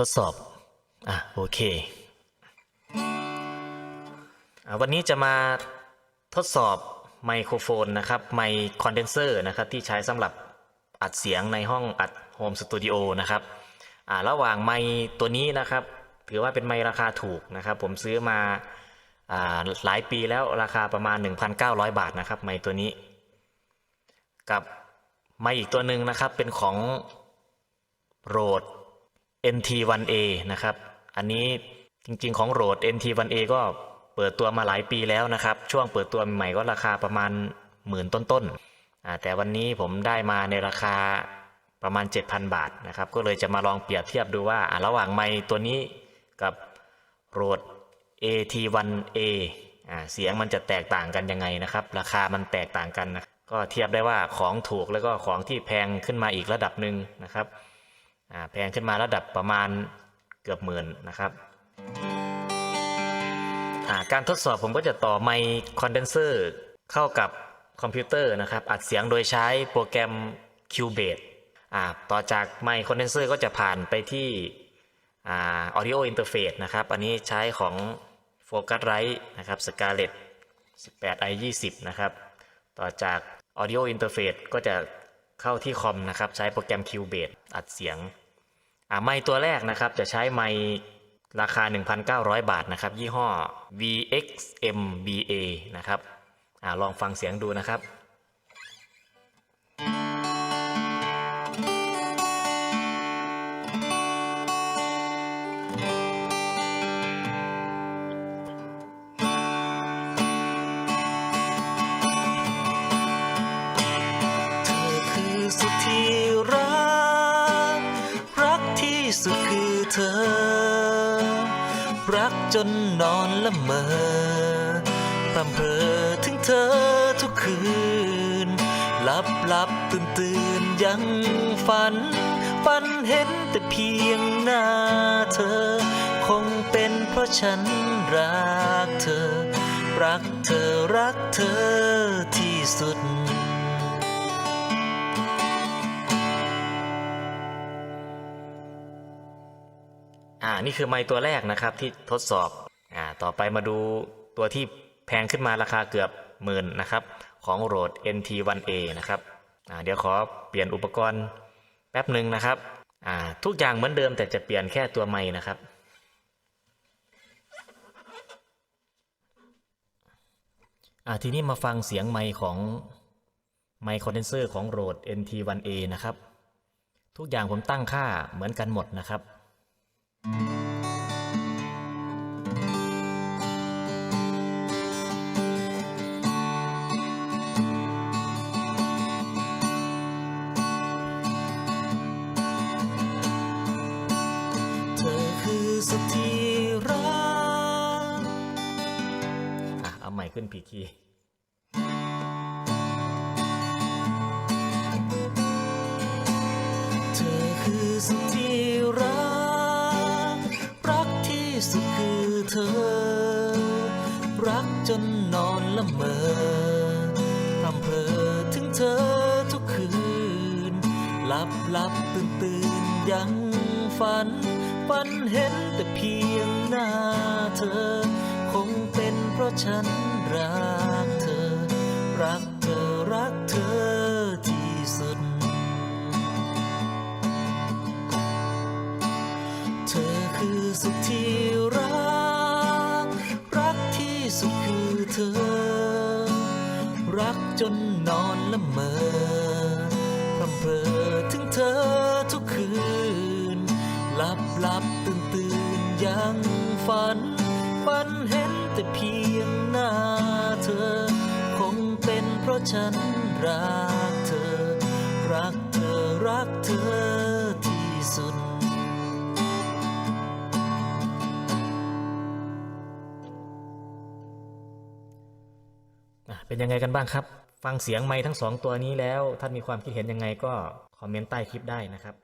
ทดสอบ อะ โอเคอะวันนี้จะมาทดสอบไมโครโฟนนะครับ ไมค์คอนเดนเซอร์นะครับ ที่ใช้สำหรับอัดเสียงในห้องอัดโฮมสตูดิโอนะครับ อ่า ระหว่างไมค์ตัวนี้นะครับ ถือว่าเป็นไมค์ราคาถูกนะครับ ผมซื้อมาอ่าหลายปีแล้วราคาประมาณ 1,900 บาทนะครับ ไมค์ตัวนี้ กับไมค์อีกตัวหนึ่งนะครับเป็นของ Rode NT1A นะครับ อันนี้จริงๆของ Rode NT1A ก็เปิดตัวมาหลายปีแล้วนะครับ ช่วงเปิดตัวใหม่ก็ราคาประมาณหมื่นต้นๆแต่วันนี้ผมได้มาในราคาประมาณ 7,000 บาทนะครับ ก็เลยจะมาลองเปรียบเทียบดูว่าระหว่างไมค์ตัวนี้กับ Rode AT1A เสียงมันจะแตกต่างกันยังไงนะครับ ราคามันแตกต่างกันนะก็เทียบได้ว่าของถูกแล้วก็ของที่แพงขึ้นมาอีกระดับหนึ่งนะครับ แพงขึ้นมาระดับประมาณเกือบหมื่นนะครับการทดสอบผมก็จะต่อไมค์คอนเดนเซอร์เข้ากับคอมพิวเตอร์นะครับ อัดเสียงโดยใช้โปรแกรม Cubase ต่อจากไมค์คอนเดนเซอร์ก็จะผ่านไปที่อ่า Audio Interface นะครับ อันนี้ใช้ของ Focusrite นะครับ Scarlett 18 i 20นะครับ ต่อจาก Audio Interface ก็จะเข้าที่คอมนะครับ ใช้โปรแกรม Cubase อัดเสียง ไม้ตัวแรกนะครับจะใช้ไม้ราคา 1,900 บาทนะครับ ยี่ห้อ VXMBA นะครับอ่าลองฟังเสียงดูนะครับ สุดคือเธอ รักจนนอนละเมอพรำเพอถึงเธอทุกคืนหลับหลับตื่นตื่นยังฝัน ฝันเห็นแต่เพียงหน้าเธอ คงเป็นเพราะฉันรักเธอ รักเธอรักเธอที่สุด อ่านี่คือไมค์ตัวแรกนะครับที่ทดสอบอ่าต่อไปมาดูตัวที่แพงขึ้นมาราคาเกือบหมื่นนะครับ ของ Rode NT1A นะครับอ่าเดี๋ยวขอเปลี่ยนอุปกรณ์แป๊บหนึ่งนะครับอ่าทุกอย่างเหมือนเดิมแต่จะเปลี่ยนแค่ตัวไมค์นะครับอ่าทีนี้มาฟังเสียงไมค์ของไมค์คอนเดนเซอร์ของ Rode NT1A นะครับ ทุกอย่างผมตั้งค่าเหมือนกันหมดนะครับ สุดที่รักอะ เอาใหม่ขึ้นพีคีย์เธอคือสุด เธอ รักจนนอนละเมอพรำเพอถึงเธอทุกคืน หลับหลับตื่นตื่นยังฝัน ฝันเห็นแต่เพียงหน้าเธอ คงเป็นเพราะฉันรักเธอ รักเธอรักเธอที่สุด เธอคือสุดที่รัก สุดคือเธอ รักจนนอนละเมอพรำเพอถึงเธอทุกคืนหลับหลับตื่นตื่นยังฝันฝันเห็นแต่เพียงหน้าเธอ คงเป็นเพราะฉันรักเธอ รักเธอรักเธอที่สุด เป็นยังไงกันบ้างครับ ฟังเสียงไม้ทั้งสองตัวนี้แล้วท่านมีความคิดเห็นยังไงก็คอมเมนต์ใต้คลิปได้นะครับ